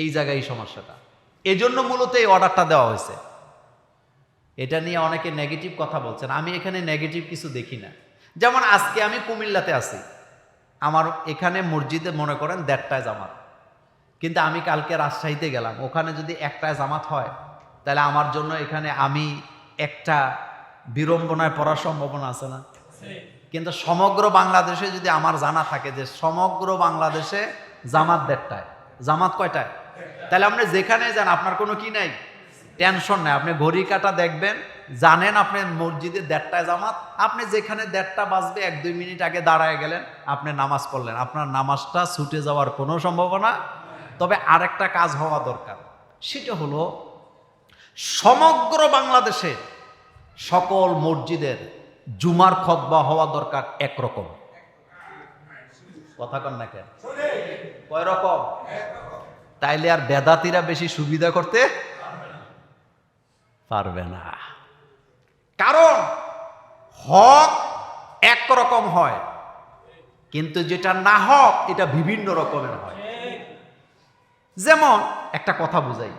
এই জায়গায় এই সমস্যাটা। এজন্য মূলত এই অর্ডারটা দেওয়া হয়েছে। এটা নিয়ে অনেকে নেগেটিভ কথা বলছেন। আমি এখানে নেগেটিভ কিছু দেখি না। যেমন আজকে আমি কুমিল্লাতে আছি। আমার এখানে মসজিদে মনে করেন দেড়টায় জামাত। কিন্তু আমি কালকে রাজশাহীতে গেলাম। ওখানে যদি একটায় জামাত হয়, তাহলে আমার জন্য এখানে আমি একটা বিড়ম্বনায় পড়ার সম্ভাবনা আছে না? কিন্তু সমগ্র বাংলাদেশে যদি আমার জানা থাকে যে সমগ্র বাংলাদেশে জামাত দেড়টায়। জামাত কয়টায়? তাহলে আপনি যেখানে যান, আপনার কোনো কি নাই? টেনশন নাই। আপনি ঘড়ি কাটা দেখবেন, জানেন আপনি মসজিদে দেড়টায় জামাত। আপনি যেখানে দেড়টা বাজবে, এক দুই মিনিট আগে দাঁড়ায় গেলেন, আপনি নামাজ পড়লেন। আপনার নামাজটা ছুটে যাওয়ার কোনো সম্ভাবনা? তবে আরেকটা কাজ হওয়া দরকার। সেটা হলো, সমগ্র বাংলাদেশে সকল মসজিদের জুমার খতবা হওয়া দরকার একরকম। কথা কন না কেন? কয় রকম তাইলে আর বেদাতিরা বেশি সুবিধা করতে পারবে না। কারণ হক একরকম হয়, কিন্তু যেটা না হক, এটা বিভিন্ন রকমের হয়। যেমন একটা কথা বুঝাই।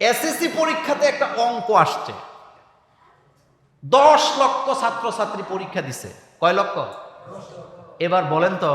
এসএসসি পরীক্ষাতে একটা অঙ্ক আসছে। দশ লক্ষ ছাত্রছাত্রী পরীক্ষা দিছে। কয় লক্ষ? এবার বলেন তো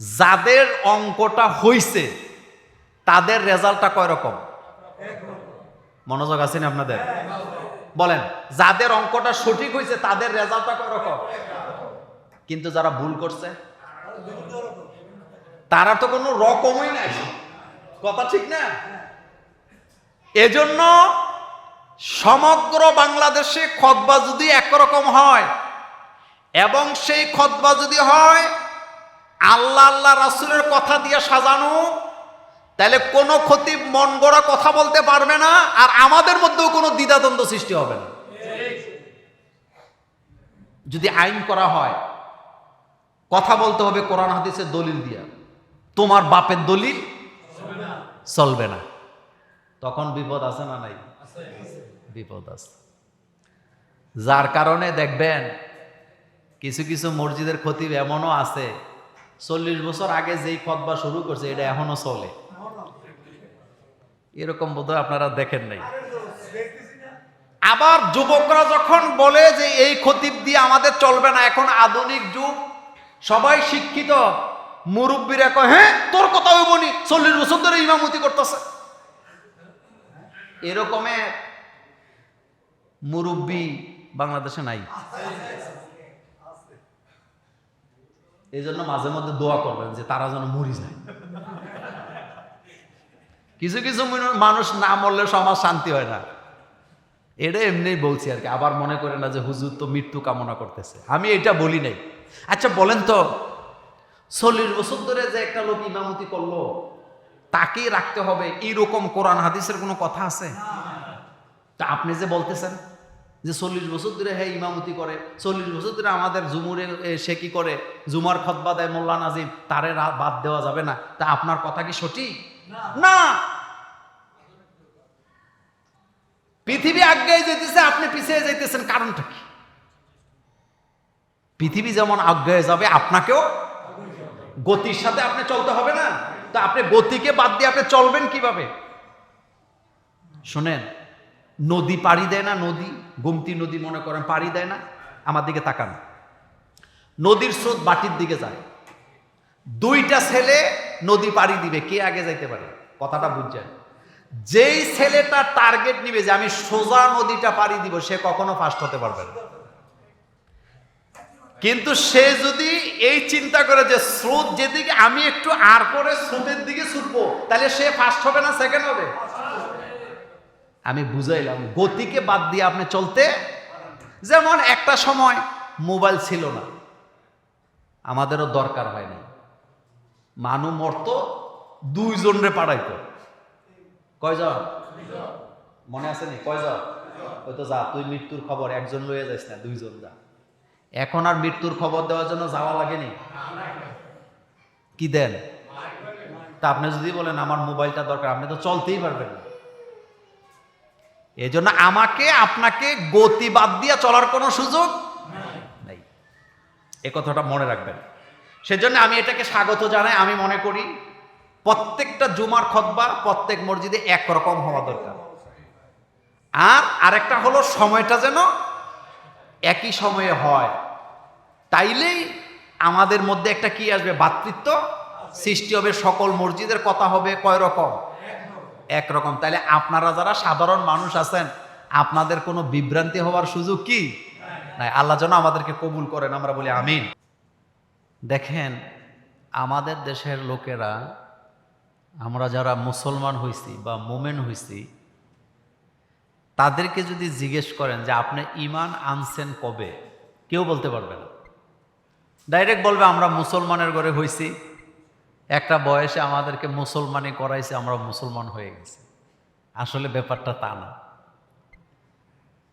যাদের অঙ্কটা হইছে, তাদের রেজাল্টটা কয় রকম? মনোযোগ আছেন আপনাদের? বলেন, যাদের অঙ্কটা সঠিক হয়েছে তাদের রেজাল্টটা কয় রকম? কিন্তু যারা ভুল করছে, তারা তো কোনো রকমই নাই। কথা ঠিক না? এজন্য সমগ্র বাংলাদেশে খতবা যদি একরকম হয়, এবং সেই খতবা যদি হয় আল্লাহ আল্লাহ রাসুলের কথা দিয়ে সাজানো, তাহলে কোনো ক্ষতি মন গড়া কথা বলতে পারবে না, আর আমাদের মধ্যেও কোনো দ্বিধাদ্বন্দ্ব সৃষ্টি হবে না। যদি আইন করা হয়, কথা বলতে হবে কোরআন হাদিসের দলিল দিয়া, তোমার বাপের দলিল চলবে না। তখন বিপদ আছে না নাই? বিপদ আছে। যার কারণে দেখবেন, কিছু কিছু মসজিদের ক্ষতি এমনও আছে চল্লিশ বছর আগে যেই খতবা শুরু করছে, এটা এখনও চলে। এরকম বোধহয় আপনারা দেখেন নাই। আবার যুবকরা যখন বলে যে এই খতিব দিয়ে আমাদের চলবে না, এখন আধুনিক যুগ, সবাই শিক্ষিত। মুরব্বীরা কয় হ্যাঁ তোর কথা হইব নি, চল্লিশ বছর ধরে ইমামতি করতেছে। এরকমের মুরব্বী বাংলাদেশে নাই। এই জন্য মাঝে মধ্যে দোয়া করবেন যে তারা যেন মরি যায় কিছু কিছু মানুষ না মরলে সমাজ শান্তি হয় না। এটা এমনি বলছি আর কি। আবার মনে করে না যে হুজুর তো মৃত্যু কামনা করতেছে। আমি এটা বলি নাই। আচ্ছা বলেন তো চল্লিশ বছর ধরে যে একটা লোক ইমামতি করল তাকেই রাখতে হবে। এইরকম কোরআন, হাদিসের কোনো কথা আছে? তা আপনি যে বলতেছেন। যে চল্লিশ বছর ধরে হ্যাঁ ইমামতি করে চল্লিশ বছর ধরে আমাদের জুমুরে সে কি করে? জুমার খতবা দেয় মোল্লা নাজিম তারে বাদ দেওয়া যাবে না। তা আপনার কথা কি সঠিক? না। পৃথিবী আজ্ঞায় যেতেছে আপনি পিছিয়ে যাইতেছেন কারণটা কি? পৃথিবী যেমন আজ্ঞায় যাবে আপনাকেও গতির সাথে আপনি চলতে হবে না। তা আপনি গতিকে বাদ দিয়ে আপনি চলবেন কীভাবে? শোনেন নদী পাড়ি দেয় না, নদী, গুমতি নদী মনে করেন পাড়ি দেয় না, আমার দিকে তাকান। নদীর স্রোত বাটির দিকে যায়। দুইটা ছেলে নদী পাড়ি দিবে, কে আগে যাইতে পারে? কথাটা বুঝছেন? যেই ছেলেটা টার্গেট নিবে যে আমি সোজা নদীটা পাড়ি দিব, সে কখনো ফার্স্ট হতে পারবে না। কিন্তু সে যদি এই চিন্তা করে যে স্রোত যেদিকে আমি একটু আর করে স্রোতের দিকে ছুটবো, তাহলে সে ফার্স্ট হবে না সেকেন্ড হবে? আমি বুঝাইলাম, গতিকে বাদ দিয়ে আপনি চলতে যেমন একটা সময় মোবাইল ছিল না, আমাদেরও দরকার হয় নাই। মানু মরতো দুইজনরে পাঠাইতো কয়জন? মনে আছে নি? কয়জন? ওই তো যা, তুই মৃত্যুর খবর, একজন লয়ে যাইস না, দুইজন যা। এখন আর মৃত্যুর খবর দেওয়ার জন্য যাওয়া লাগেনি? কি দেন? তা আপনি যদি বলেন, আমার মোবাইলটা দরকার, আপনি তো চলতেই পারবেন না। এই জন্য আমাকে, আপনাকে গতি বাদ দিয়ে চলার কোনো সুযোগ নেই। এ কথাটা মনে রাখবেন। সেজন্য আমি এটাকে স্বাগত জানাই, আমি মনে করি প্রত্যেকটা জুমার খতবা প্রত্যেক মসজিদে একরকম হওয়া দরকার। আর আরেকটা হলো সময়টা যেন একই সময়ে হয়। তাইলেই আমাদের মধ্যে একটা কি আসবে? ভাতৃত্ব সৃষ্টি হবে, সকল মসজিদের কথা হবে, কয় রকম? একরকম। তাইলে আপনারা যারা সাধারণ মানুষ আছেন, আপনাদের কোনো বিভ্রান্তি হওয়ার সুযোগ কি? নাই, আল্লাহ যেন আমাদেরকে কবুল করেন, আমরা বলি আমিন। দেখেন, আমাদের দেশের লোকেরা, আমরা যারা মুসলমান হইছি বা মোমেন হইছি, তাদেরকে যদি জিজ্ঞেস করেন যে আপনি ইমান আনছেন কবে, কেউ বলতে পারবে না। ডাইরেক্ট বলবে, আমরা মুসলমানের ঘরে হইছি। একটা বয়সে আমাদেরকে মুসলমানি করাইছে, আমরা মুসলমান হয়ে গেছি। আসলে ব্যাপারটা তা না।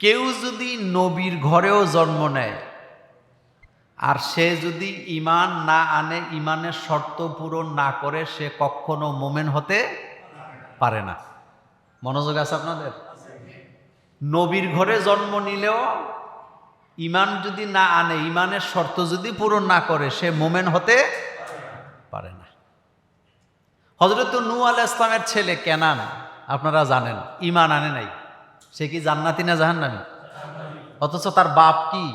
কেউ যদি নবীর ঘরেও জন্ম নেয়, আর সে যদি ইমান না আনে ইমানের শর্ত পূরণ না করে, সে কখনো মোমেন হতে পারে না। মনোযোগ আছে আপনাদের? নবীর ঘরে জন্ম নিলেও ইমান যদি না আনে ইমানের শর্ত যদি পূরণ না করে, সে মোমেন হতে পারে না। হজরত নু আল ইসলামের ছেলে কেনান, আপনারা জানেন ইমান আনে নাই। সে কি জান্নাতি না জাহান্নামি? অথচ তার বাপ কি?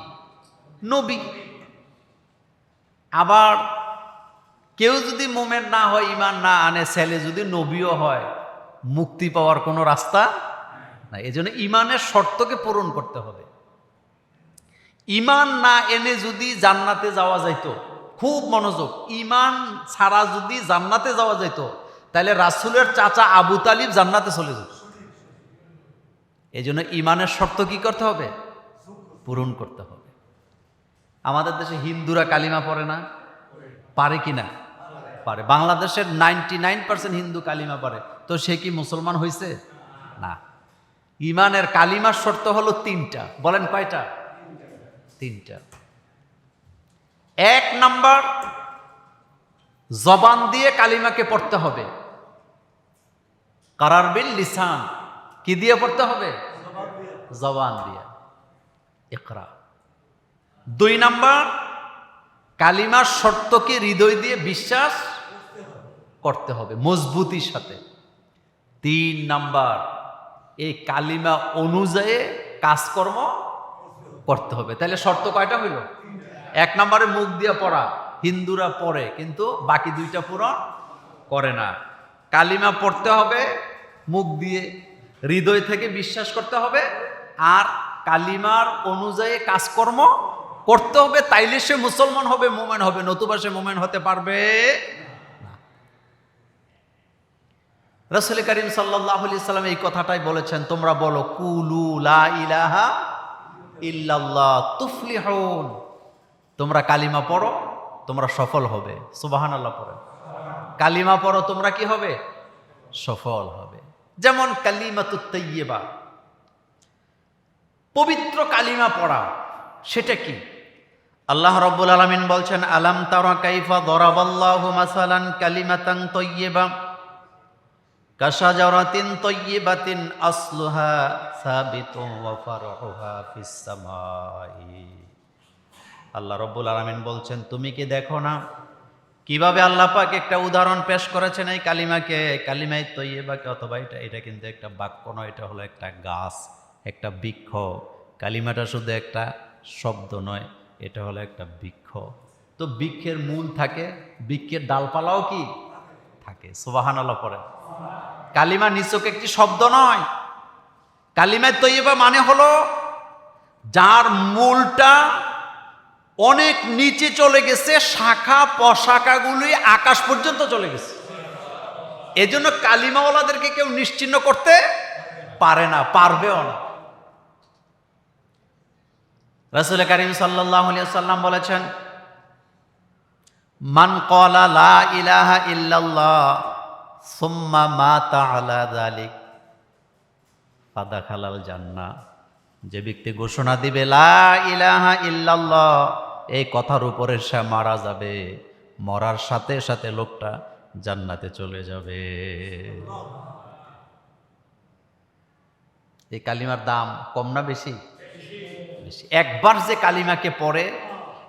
নবী। আবার কেউ যদি মোমেন না হয় ইমান না আনে, ছেলে যদি নবীও হয়, মুক্তি পাওয়ার কোনো রাস্তা না এই জন্য ইমানের শর্তকে পূরণ করতে হবে। ইমান না এনে যদি জান্নাতে যাওয়া যাইতো খুব মনোযোগ। ইমান ছাড়া যদি জান্নাতে যাওয়া যাইত তাহলে রাসুলের চাচা আবু তালিব জান্নাতে চলে যেত। এই জন্য ইমানের শর্ত কি করতে হবে? পূরণ করতে হবে। আমাদের দেশে হিন্দুরা কালিমা পড়ে না? পারে কি না? পারে। বাংলাদেশের নাইনটি নাইন পার্সেন্ট হিন্দু কালিমা পারে তো সে কি মুসলমান হয়েছে না। ইমানের কালিমার শর্ত হলো তিনটা। বলেন কয়টা? তিনটা। এক নাম্বার, জবান দিয়ে কালিমাকে পড়তে হবে। কারার বিল লিসান, কি দিয়ে পড়তে হবে? জবান দিয়ে। একরা দুই নাম্বার, কালিমার শর্তকে হৃদয় দিয়ে বিশ্বাস করতে হবে, মজবুতির সাথে। তিন নাম্বার, এই কালিমা অনুযায়ী কাজকর্ম করতে হবে। তাহলে শর্ত কয়টা হইল? এক নম্বরে মুখ দিয়ে পড়া। হিন্দুরা পড়ে, কিন্তু বাকি দুইটা পূরণ করে না। কালিমা পড়তে হবে, মুখ দিয়ে হৃদয় থেকে বিশ্বাস করতে হবে, আর কালিমার অনুযায়ী কাজকর্ম করতে হবে, তাইলে সে মুসলমান হবে, মোমেন হবে, নতুবা সে মোমেন হতে পারবে রসুল করিম সাল্লাহ সাল্লাম এই কথাটাই বলেছেন, তোমরা বলো, কুলু লা ইলাহা ইল্লাল্লাহ, তুফলিহুন। তোমরা কালিমা পড়ো, তোমরা সফল হবে। সুবাহান আল্লাহ পড়ে কালিমা পড়ো, তোমরা কি হবে? সফল হবে। যেমন কালিমাতু তৈয়বা পবিত্র কালিমা পড়া, সেটা কি? আল্লাহ রব্বুল আলমিন বলছেন, আলাম তারা কাইফা দরাবাল্লাহু মাসালান কালিমাতান তৈয়বা কাশাজারাতিন তৈয়বাতিন আসলুহা সাবিতুন ওয়া ফারহুহা ফিস সামাই। আল্লাহ রব্বুল আলামিন বলছেন, তুমি কি দেখো না কীভাবে আল্লাহ পাক একটা উদাহরণ পেশ করেছেন এই কালিমাকে? কালিমাই তৈয়বাকে অথবা এটা এটা কিন্তু একটা বাক্য নয়, এটা হলো একটা গাছ, একটা বৃক্ষ। কালিমাটা শুধু একটা শব্দ নয়, এটা হলো একটা বৃক্ষ। তো বৃক্ষের মূল থাকে, বৃক্ষের ডালপালাও কি? থাকে সুবাহান আল্লাহ পরে কালিমা নিচক একটি শব্দ নয়। কালিমায় তৈবা মানে হলো যার মূলটা অনেক নিচে চলে গেছে, শাখা, পশাখাগুলি আকাশ পর্যন্ত চলে গেছে। এজন্য কালিমাওয়ালাদেরকে কেউ নিশ্চিন্ন করতে পারে না, পারবেও না। রসুল করিম সাল্লাহ সাল্লাম বলেছেন, মান কলা লা ইলাহা ইল্লাল্লাহ, সুম্মা মাতা আলা দালিক ফাদা খালাল জান্না যে ব্যক্তি ঘোষণা দিবে, লা ইলাহা ইল্লাল্লাহ এই কথার উপরে সে মারা যাবে। মরার সাথে সাথে লোকটা জান্নাতে চলে যাবে। এই কালিমার দাম কম না বেশি? একবার যে কালিমাকে পড়ে,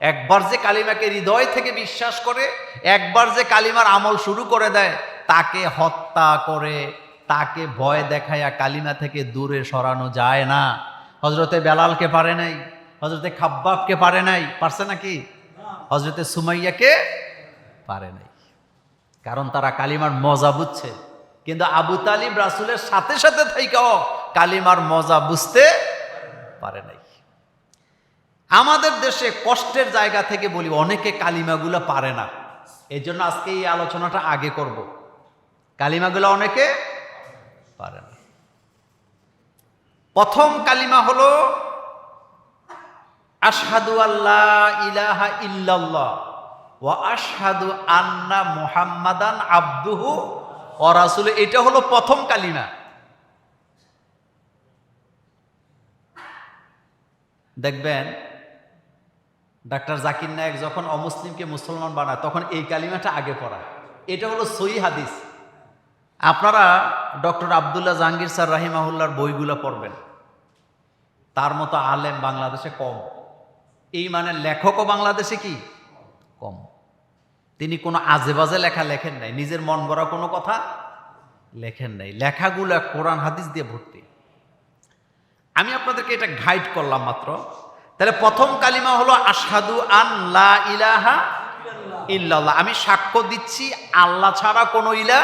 একবার যে কালিমাকে হৃদয় থেকে বিশ্বাস করে, একবার যে কালিমার আমল শুরু করে দেয়, তাকে হত্যা করে, তাকে ভয় দেখাইয়া কালিমা থেকে দূরে সরানো যায় না। হজরতে বেলালকে পারে নাই। হজরতে খাব্বাবকে পারে নাই, পারছে নাকি? হজরতে সুমাইয়াকে পারে নাই। কারণ তারা কালিমার মজা বুঝছে। কিন্তু আবু তালিব রাসুলের সাথে সাথে থেকেও কালিমার মজা বুঝতে পারে নাই। আমাদের দেশে কষ্টের জায়গা থেকে বলি, অনেকে কালিমাগুলো পারে না। এই জন্য আজকে এই আলোচনাটা আগে করব। কালিমাগুলো অনেকে পারে না। প্রথম কালিমা হলো আশহাদু আল্লাহ ইলাহা ইল্লাল্লাহ ও আশহাদু আন্না মুহাম্মাদান আব্দুহু ও রাসূল। এটা হলো প্রথম কালিমা। দেখবেন, ডাক্তার জাকির নায়ক যখন অমুসলিমকে মুসলমান বানায়, তখন এই কালিমাটা আগে পড়ায়। এটা হলো সই হাদিস। আপনারা ডক্টর আবদুল্লাহ জাহাঙ্গীর স্যার রাহিমাহুল্লার বইগুলো পড়বেন। তার মতো আলেম বাংলাদেশে কম। এই মানে লেখকও বাংলাদেশে কি? কম। তিনি কোনো আজে বাজে লেখা লেখেন নাই। নিজের মন গড়া কোনো কথা লেখেন নাই। লেখাগুলো কোরআন হাদিস দিয়ে ভর্তি। আমি আপনাদেরকে এটা গাইড করলাম মাত্র। তাহলে প্রথম কালিমা হলো আসাদু ইলাহা ইল্লাল্লাহ। আমি সাক্ষ্য দিচ্ছি, আল্লাহ ছাড়া কোনো ইলা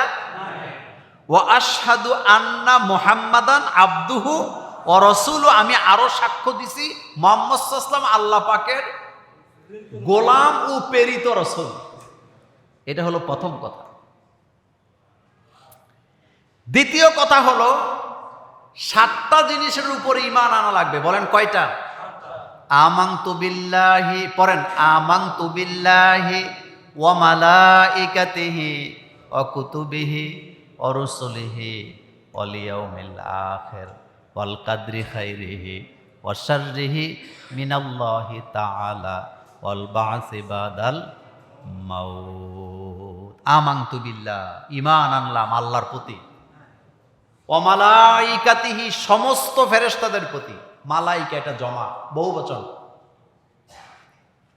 ও আশহাদু আন্না মোহাম্মাদান আব্দুহু ও রসুল, আমি আরও সাক্ষ্য দিছি, মোহাম্মদ আল্লাহ পাকের গোলাম ও প্রেরিত রসুল। এটা হলো প্রথম কথা। দ্বিতীয় কথা হলো, সাতটা জিনিসের উপরে ইমান আনা লাগবে। বলেন কয়টা? আমান্তু বিল্লাহি, পড়েন, আমান্তু বিল্লাহি ওয়া মালাইকাতিহি ওয়া কুতুবিহি আখির। ওয়াল কাদরি খাইরিহি ওয়া শাররিহি মিনাল্লাহি তাআলা ওয়াল বা'সি বাদাল মাউত। আমান্তু বিল্লাহ, ঈমান আনলাম আল্লাহর প্রতি। অমালাইকাতিহি সমস্ত ফেরেশতাদের প্রতি। মালাইকা এটা জমা, বহু বচন।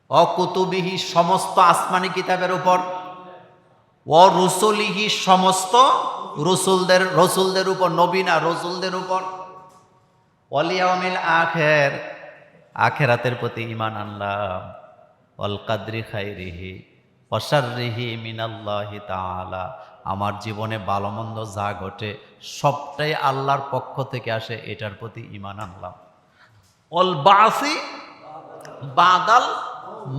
অকুতুবিহি সমস্ত আসমানি কিতাবের উপর। ও রসুলিহি সমস্ত রসুলদের রসুলদের উপর, নবীনা রসুলদের উপর। অলিয়ামিল আখের, আখেরাতের প্রতি ইমান আনলাম। অল কাদ্রি খাইরিহি অসারিহি মিনাল্লাহি তাআলা। আমার জীবনে ভালো মন্দ যা ঘটে, সবটাই আল্লাহর পক্ষ থেকে আসে, এটার প্রতি ইমান আনলাম। অল বাসি বাদাল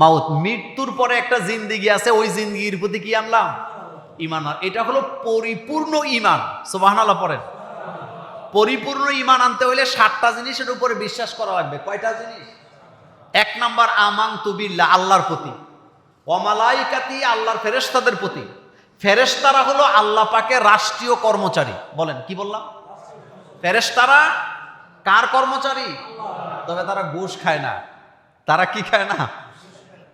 মাউত, মৃত্যুর পরে একটা জিন্দিগি আছে, ওই জিন্দিগির প্রতি কি আনলাম? ইমান এটা হলো পরিপূর্ণ ইমান সুবহানাল্লাহ পড়েন। পরিপূর্ণ ইমান আনতে হলে সাতটা জিনিসের উপরে বিশ্বাস করা লাগবে। কয়টা জিনিস? এক নাম্বার আমাং তুবিল্লা আল্লাহর প্রতি। অমালাইকাতি আল্লাহর ফেরেশতাদের প্রতি। ফেরেশতারা হলো আল্লাহ পাকে রাষ্ট্রীয় কর্মচারী। বলেন, কি বললাম? ফেরেশতারা কার কর্মচারী? তবে তারা ঘুষ খায় না। তারা কি খায় না?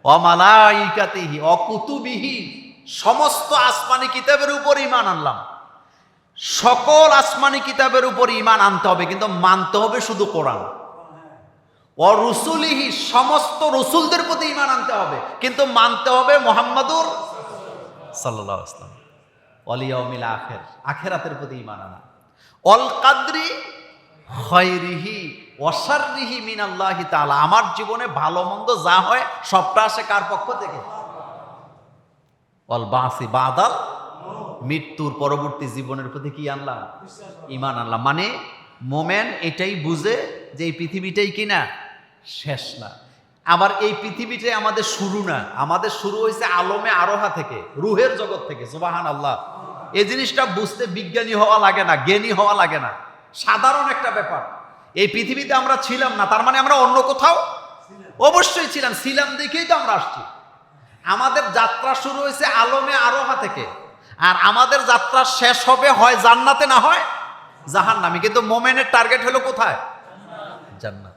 অমালাইকাতিহি অকুতুবিহি সমস্ত আসমানি কিতাবের উপর ইমান আনলাম। সকল আসমানি কিতাবের উপর ইমান আনতে হবে, কিন্তু মানতে হবে শুধু কোরআন। ও রসুলিহি, সমস্ত রসুলদের প্রতি ইমান আনতে হবে, কিন্তু মানতে হবে মোহাম্মদুর সাল্লাহ আসলাম অলিয়মিল আখের, আখেরাতের প্রতি ইমান আনা। অল কাদ্রি খয়রিহি অসারিহি মিনাল্লাহি তাআলা। আমার জীবনে ভালো মন্দ যা হয়, সবটা আসে কার পক্ষ থেকে? অল বাসি, বাদাল মৃত্যুর পরবর্তী জীবনের প্রতি কি আনলাম? ইমান আনলাম। মানে মোমেন এটাই বুঝে যে এই পৃথিবীটাই কি না শেষ না। আবার এই পৃথিবীটাই আমাদের শুরু না। আমাদের শুরু হয়েছে আলমে আরোহা থেকে, রুহের জগৎ থেকে সুবাহান আল্লাহ এই জিনিসটা বুঝতে বিজ্ঞানী হওয়া লাগে না, জ্ঞানী হওয়া লাগে না। সাধারণ একটা ব্যাপার। এই পৃথিবীতে আমরা ছিলাম না, তার মানে আমরা অন্য কোথাও? অবশ্যই ছিলাম। ছিলাম দেখেই তো আমরা আসছি। আমাদের যাত্রা শুরু হয়েছে আলমে আরোহা থেকে। আর আমাদের যাত্রা শেষ হবে হয় জান্নাতে না হয়? জাহান্নামে। কিন্তু মোমেনের টার্গেট হলো কোথায়? জান্নাত।